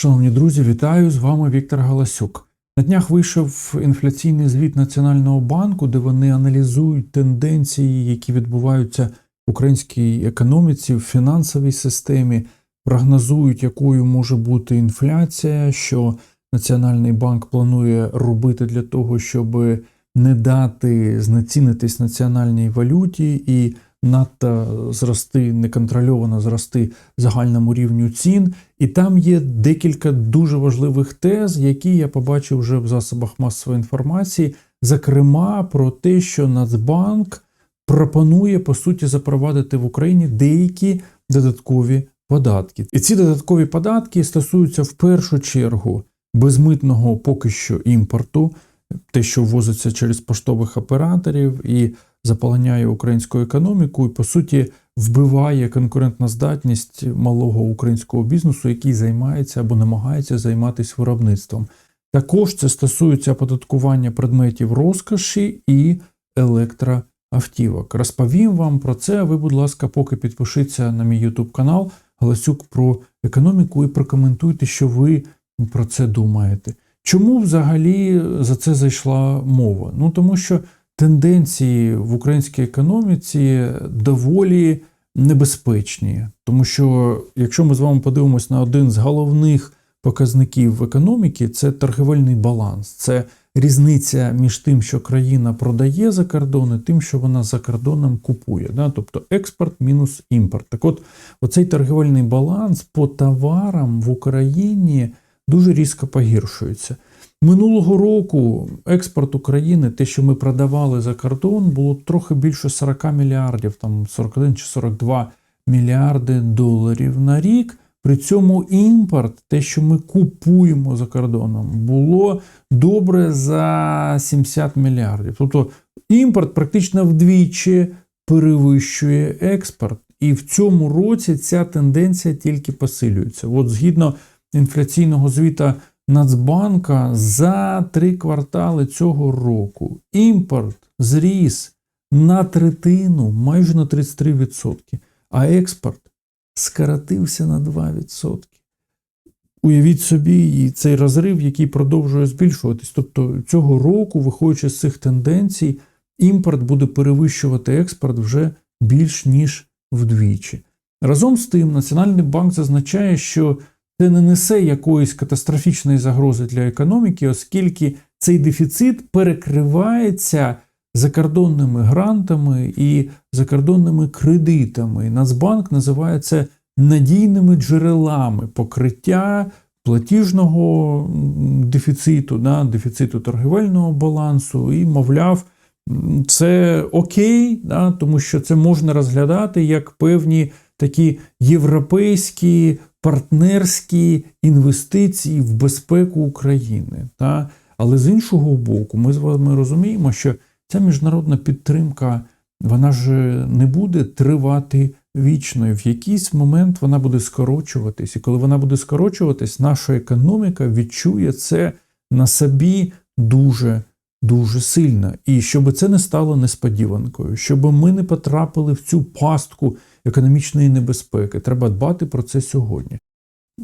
Шановні друзі, вітаю! З вами Віктор Галасюк. На днях вийшов інфляційний звіт Національного банку, де вони аналізують тенденції, які відбуваються в українській економіці, в фінансовій системі, прогнозують, якою може бути інфляція, що Національний банк планує робити для того, щоб не дати знецінитись національній валюті і надто зрости, неконтрольовано зрости загальному рівню цін. І там є декілька дуже важливих тез, які я побачив вже в засобах масової інформації, зокрема про те, що Нацбанк пропонує по суті запровадити в Україні деякі додаткові податки. І ці додаткові податки стосуються в першу чергу безмитного поки що імпорту, те, що ввозиться через поштових операторів і заполоняє українську економіку, і по суті вбиває конкурентна здатність малого українського бізнесу, який займається або намагається займатися виробництвом. Також це стосується оподаткування предметів розкоші і електроавтівок. Розповім вам про це. Ви, будь ласка, поки підпишіться на мій YouTube канал Галасюк про економіку і прокоментуйте, що ви про це думаєте. Чому взагалі за це зайшла мова? Ну тому що тенденції в українській економіці доволі небезпечні, тому що якщо ми з вами подивимось на один з головних показників економіки, це торгівельний баланс, це різниця між тим, що країна продає за кордон, і тим, що вона за кордоном купує. Да? Тобто експорт мінус імпорт. Так от, оцей торгівельний баланс по товарам в Україні дуже різко погіршується. Минулого року експорт України, те, що ми продавали за кордон, було трохи більше 40 мільярдів, там 41 чи 42 мільярди доларів на рік. При цьому імпорт, те, що ми купуємо за кордоном, було добре за 70 мільярдів. Тобто імпорт практично вдвічі перевищує експорт. І в цьому році ця тенденція тільки посилюється. От згідно інфляційного звіта Нацбанка за три квартали цього року імпорт зріс на третину, майже на 33%, а експорт скоротився на 2%. Уявіть собі цей розрив, який продовжує збільшуватись. Тобто цього року, виходячи з цих тенденцій, імпорт буде перевищувати експорт вже більш ніж вдвічі. Разом з тим, Національний банк зазначає, що це не несе якоїсь катастрофічної загрози для економіки, оскільки цей дефіцит перекривається закордонними грантами і закордонними кредитами. Нацбанк називає це надійними джерелами покриття платіжного дефіциту, да, дефіциту торгівельного балансу, і, мовляв, це окей, да, тому що це можна розглядати як певні такі європейські партнерські інвестиції в безпеку України. Та? Але з іншого боку, ми з вами розуміємо, що ця міжнародна підтримка вона ж не буде тривати вічно. В якийсь момент вона буде скорочуватись. І коли вона буде скорочуватись, наша економіка відчує це на собі дуже. Дуже сильно. І щоб це не стало несподіванкою, щоб ми не потрапили в цю пастку економічної небезпеки. Треба дбати про це сьогодні.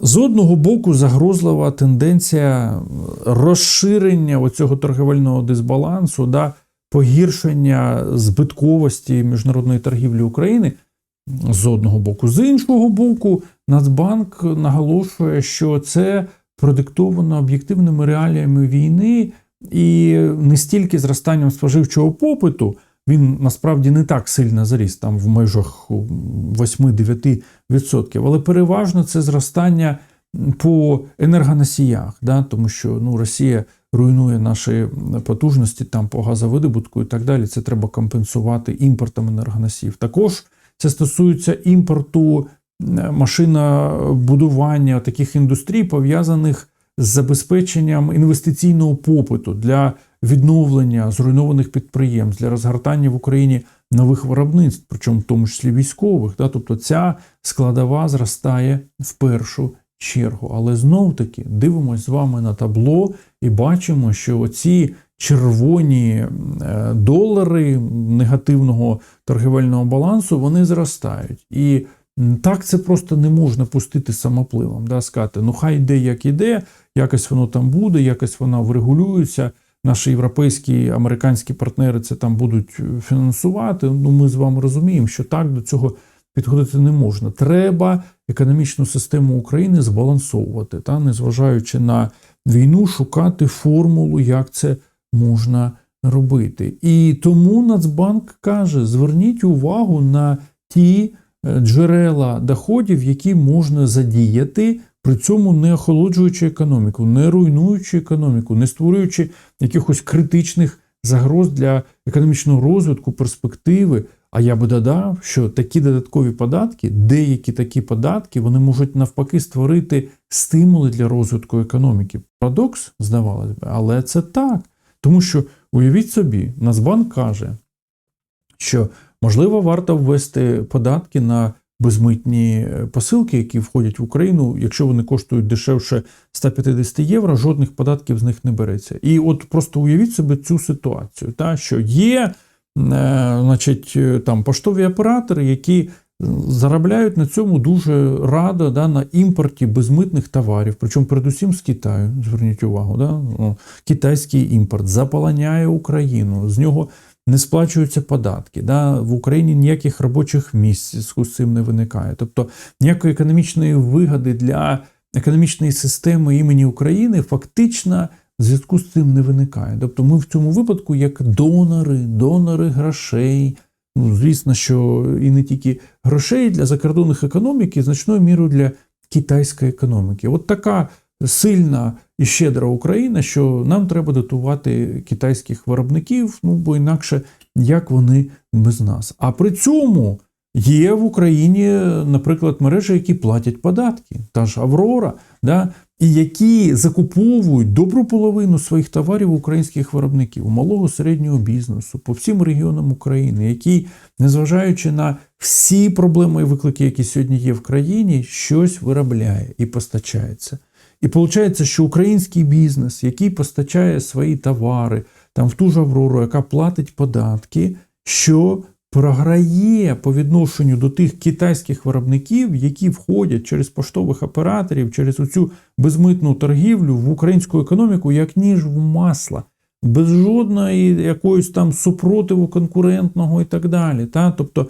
З одного боку, загрозлива тенденція розширення оцього торгівельного дисбалансу, да, погіршення збитковості міжнародної торгівлі України. З одного боку, з іншого боку, Нацбанк наголошує, що це продиктовано об'єктивними реаліями війни і не стільки зростанням споживчого попиту. Він насправді не так сильно заріс, там в межах 8-9%, але переважно це зростання по енергоносіях, да, тому що ну, Росія руйнує наші потужності там по газовидобутку і так далі. Це треба компенсувати імпортом енергоносіїв. Також це стосується імпорту машинобудування таких індустрій, пов'язаних з забезпеченням інвестиційного попиту для відновлення зруйнованих підприємств, для розгортання в Україні нових виробництв, причому в тому числі військових. Да? Тобто ця складова зростає в першу чергу. Але знов таки дивимося з вами на табло і бачимо, що оці червоні долари негативного торгівельного балансу вони зростають. І Так це просто не можна пустити самопливом. Да, сказати, ну хай йде, як іде, якось воно там буде, якось воно врегулюється. Наші європейські американські партнери це там будуть фінансувати. Ну, ми з вами розуміємо, що так до цього підходити не можна. Треба економічну систему України збалансовувати, та незважаючи на війну, шукати формулу, як це можна робити. І тому Нацбанк каже: зверніть увагу на ті е, джерела доходів, які можна задіяти, при цьому не охолоджуючи економіку, не руйнуючи економіку, не створюючи якихось критичних загроз для економічного розвитку, перспективи. А я би додав, що такі додаткові податки, деякі такі податки, вони можуть навпаки створити стимули для розвитку економіки. Парадокс, здавалось би, але це так. Тому що уявіть собі, Нацбанк каже, що можливо варто ввести податки на безмитні е, посилки, які входять в Україну. Якщо вони коштують дешевше 150 євро, жодних податків з них не береться. І от просто уявіть собі цю ситуацію, та що є, е, значить, е, там поштові оператори, які заробляють на цьому дуже радо да, на імпорті безмитних товарів, причому передусім з Китаю. Зверніть увагу, да? Китайський імпорт заполоняє Україну, з нього не сплачуються податки. Да? В Україні ніяких робочих місць з цим не виникає. Тобто ніякої економічної вигоди для економічної системи імені України фактично в зв'язку з цим не виникає. Тобто ми в цьому випадку як донори, донори грошей. Ну, звісно, що і не тільки грошей для закордонних економік, і значною мірою для китайської економіки. От така сильна і щедра Україна, що нам треба дотувати китайських виробників, ну бо інакше як вони без нас. А при цьому є в Україні, наприклад, мережі, які платять податки, та ж Аврора, да, і які закуповують добру половину своїх товарів українських виробників, малого середнього бізнесу по всім регіонам України, який, незважаючи на всі проблеми і виклики, які сьогодні є в країні, щось виробляє і постачається. І виходить, що український бізнес, який постачає свої товари, там в ту ж Аврору, яка платить податки, що програє по відношенню до тих китайських виробників, які входять через поштових операторів, через оцю безмитну торгівлю в українську економіку, як ніж в масло, без жодної якоїсь там супротиву конкурентного і так далі. Та? Тобто,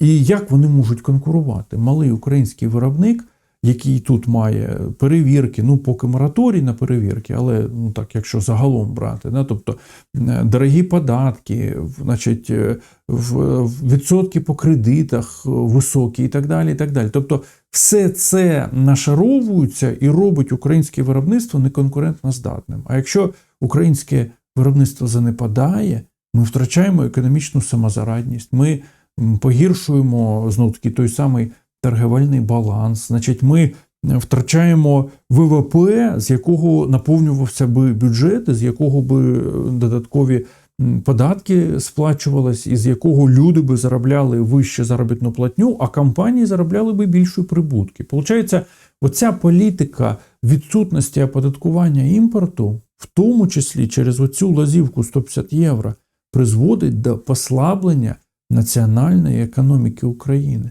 і як вони можуть конкурувати? Малий український виробник, який тут має перевірки, ну поки мораторій на перевірки, але ну так, якщо загалом брати, да, тобто е, дорогі податки, значить, е, в відсотки по кредитах високі і так далі. і так далі. Тобто, все це нашаровується і робить українське виробництво неконкурентно здатним. А якщо українське виробництво занепадає, ми втрачаємо економічну самозарадність, ми погіршуємо знов таки той самий торговельний баланс. Значить, ми втрачаємо ВВП, з якого наповнювався би бюджет, з якого би додаткові податки сплачувались, із якого люди би заробляли вище заробітну платню, а компанії заробляли би більші прибутки. Получається, оця політика відсутності оподаткування імпорту, в тому числі через оцю лазівку 150 євро, призводить до послаблення національної економіки України.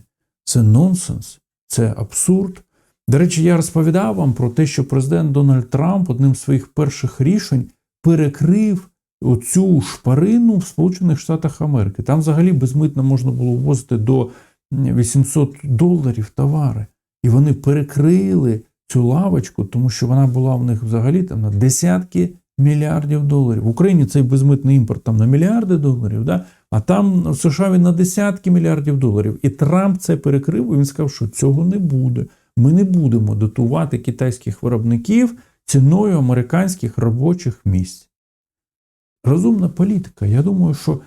Це нонсенс, це абсурд. До речі, я розповідав вам про те, що президент Дональд Трамп одним з своїх перших рішень перекрив оцю шпарину в Сполучених Штатах Америки. Там взагалі безмитно можна було ввозити до 800 доларів товари. І вони перекрили цю лавочку, тому що вона була в них взагалі там на десятки мільярдів доларів. В Україні цей безмитний імпорт там на мільярди доларів, да? а там в США він на десятки мільярдів доларів. І Трамп це перекрив, і він сказав, що цього не буде. Ми не будемо дотувати китайських виробників ціною американських робочих місць. Розумна політика. Я думаю, що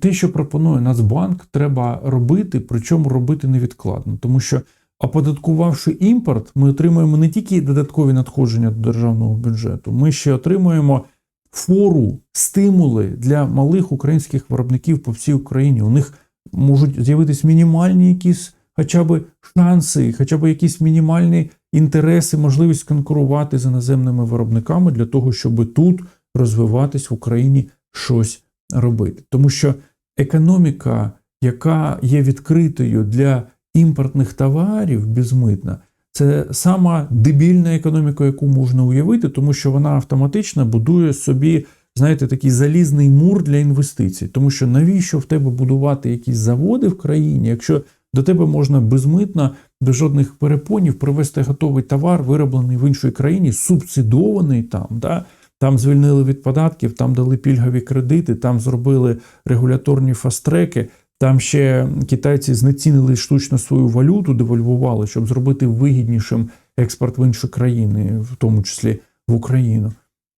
те, що пропонує Нацбанк, треба робити, причому робити невідкладно, тому що. Оподаткувавши імпорт, ми отримуємо не тільки додаткові надходження до державного бюджету, ми ще отримуємо фору, стимули для малих українських виробників по всій Україні. У них можуть з'явитись мінімальні якісь хоча б шанси, хоча б якісь мінімальні інтереси, можливість конкурувати з іноземними виробниками для того, щоб тут розвиватись в Україні щось робити. Тому що економіка, яка є відкритою для імпортних товарів безмитна це сама дебільна економіка, яку можна уявити, тому що вона автоматично будує собі, знаєте, такий залізний мур для інвестицій. Тому що навіщо в тебе будувати якісь заводи в країні, якщо до тебе можна безмитно, без жодних перепонів привезти готовий товар, вироблений в іншій країні, субсидований там. Да? Там звільнили від податків, там дали пільгові кредити, там зробили регуляторні фастреки. Там ще китайці знецінили штучно свою валюту, девальвували, щоб зробити вигіднішим експорт в інші країни, в тому числі в Україну.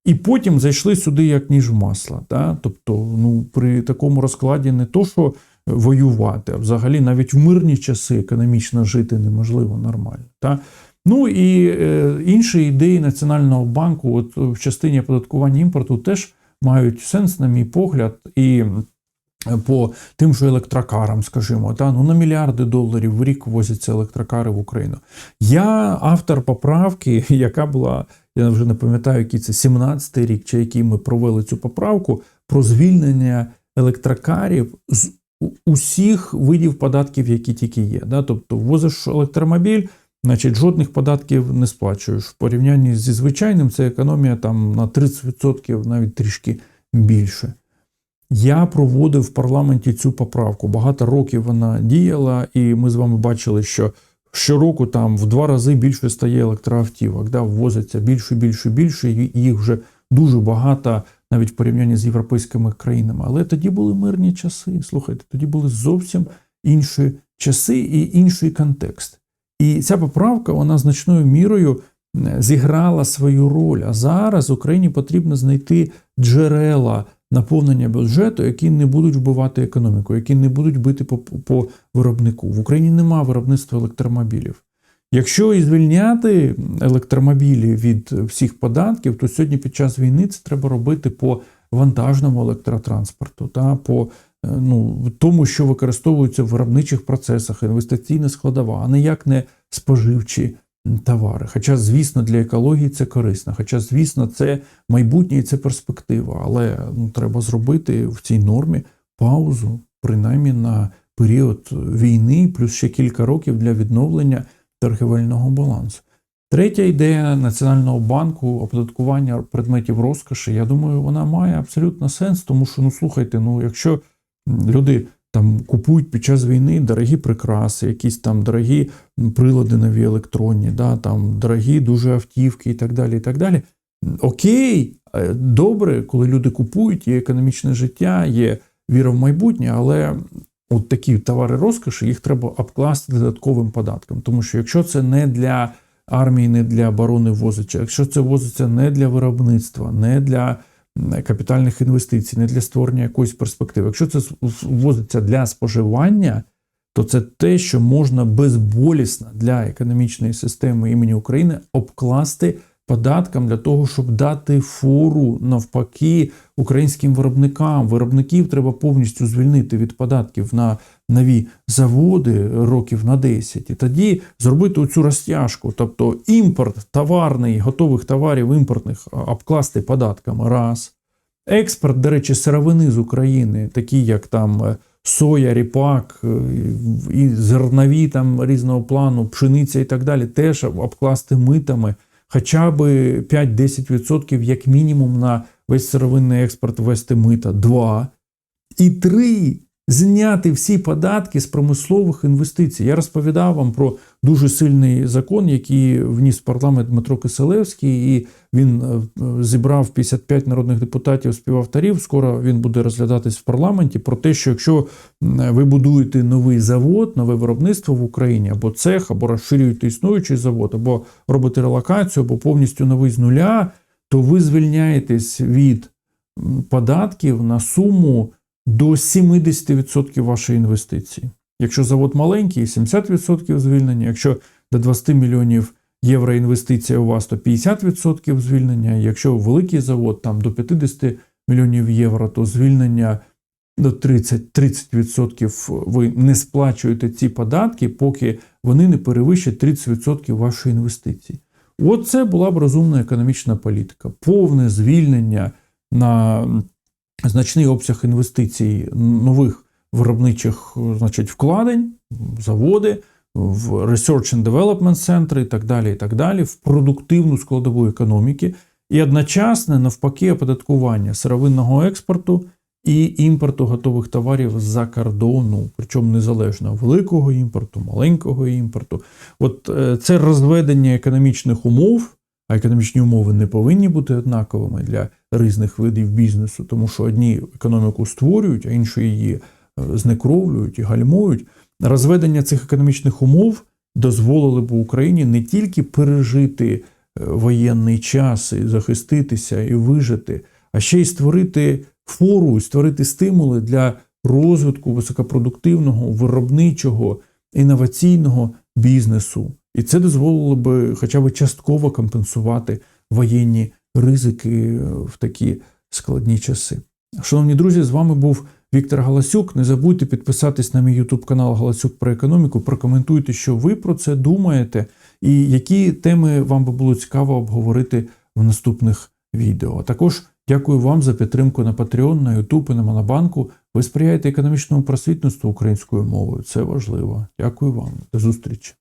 І потім зайшли сюди як ніж в масло. Да? Тобто, ну при такому розкладі не то, що воювати, а взагалі навіть в мирні часи економічно жити неможливо нормально. Да? Ну і е, інші ідеї Національного банку, от в частині оподаткування імпорту, теж мають сенс, на мій погляд, і по тим же електрокарам, скажімо, та ну на мільярди доларів в рік возяться електрокари в Україну. Я автор поправки, яка була, я вже не пам'ятаю, який це 17-й рік, чи який ми провели цю поправку про звільнення електрокарів з усіх видів податків, які тільки є. Да? Тобто, возиш електромобіль. Значить, жодних податків не сплачуєш. В порівнянні зі звичайним це економія там на 30%, навіть трішки більше. Я проводив в парламенті цю поправку. Багато років вона діяла, і ми з вами бачили, що щороку там в два рази більше стає електроавтівок, да, ввозиться більше, більше, більше, і їх вже дуже багато навіть в порівнянні з європейськими країнами. Але тоді були мирні часи. Слухайте, тоді були зовсім інші часи і інший контекст. І ця поправка вона значною мірою зіграла свою роль. А зараз Україні потрібно знайти джерела наповнення бюджету, які не будуть вбивати економіку, які не будуть бити по, по виробнику. В Україні немає виробництва електромобілів. Якщо і звільняти електромобілі від всіх податків, то сьогодні під час війни це треба робити по вантажному електротранспорту, та по ну, тому, що використовується в виробничих процесах, інвестиційна складова, а ніяк не споживчі товари. Хоча, звісно, для екології це корисно, хоча, звісно, це майбутнє і це перспектива. Але ну, треба зробити в цій нормі паузу, принаймні на період війни, плюс ще кілька років для відновлення торгівельного балансу. Третя ідея Національного банку оподаткування предметів розкоші, я думаю, вона має абсолютно сенс, тому що, ну слухайте, ну якщо люди там купують під час війни дорогі прикраси, якісь там дорогі прилади нові електронні, да, там дорогі дуже автівки і так далі. і так далі. Окей, е, добре, коли люди купують, є економічне життя, є віра в майбутнє, але от такі товари розкоші їх треба обкласти додатковим податком. Тому що якщо це не для армії, не для оборони возиться, якщо це возиться не для виробництва, не для капітальних інвестицій, не для створення якоїсь перспективи. Якщо це ввозиться для споживання, то це те, що можна безболісно для економічної системи імені України обкласти податкам для того, щоб дати фору навпаки українським виробникам. Виробників треба повністю звільнити від податків на нові заводи років на 10. І тоді зробити оцю розтяжку, тобто імпорт товарний, готових товарів імпортних обкласти податками. Раз. Експорт, до речі, сировини з України, такі як там е, соя, ріпак, е, і зернові там різного плану, пшениця і так далі, теж обкласти митами хоча б 5-10% як мінімум на весь сировинний експорт вести мита. Два. І три. Зняти всі податки з промислових інвестицій. Я розповідав вам про дуже сильний закон, який вніс в парламент Дмитро Киселевський, і він е, зібрав 55 народних депутатів співавторів. Скоро він буде розглядатись в парламенті про те, що якщо ви будуєте новий завод, нове виробництво в Україні або цех, або розширюєте існуючий завод, або робите релокацію, або повністю новий з нуля, то ви звільняєтесь від податків на суму до 70% вашої інвестиції. Якщо завод маленький, 70% звільнення. Якщо до 20 мільйонів євро інвестиція у вас, то 50% звільнення. Якщо великий завод там до 50 мільйонів євро, то звільнення до 30%, 30% ви не сплачуєте ці податки, поки вони не перевищать 30% вашої інвестиції. От це була б розумна економічна політика, повне звільнення на значний обсяг інвестицій нових виробничих значить, вкладень, заводи, в Research and Development Center і так далі, і так далі, в продуктивну складову економіки, і одночасне навпаки оподаткування сировинного експорту і імпорту готових товарів з-за кордону, причому незалежно великого імпорту, маленького імпорту. От е, це розведення економічних умов, а економічні умови не повинні бути однаковими для різних видів бізнесу, тому що одні економіку створюють, а інші її е, знекровлюють і гальмують. Розведення цих економічних умов дозволили б Україні не тільки пережити е, воєнний час і захиститися і вижити, а ще й створити фору, створити стимули для розвитку високопродуктивного, виробничого, інноваційного бізнесу. І це дозволило би хоча б частково компенсувати воєнні ризики в такі складні часи. Шановні друзі, з вами був Віктор Галасюк. Не забудьте підписатись на мій YouTube канал Галасюк про економіку. Прокоментуйте, що ви про це думаєте, і які теми вам би було цікаво обговорити в наступних відео. А також дякую вам за підтримку на Patreon, на YouTube і на Монобанку. Ви сприяєте економічному просвітництву українською мовою. Це важливо. Дякую вам. До зустрічі.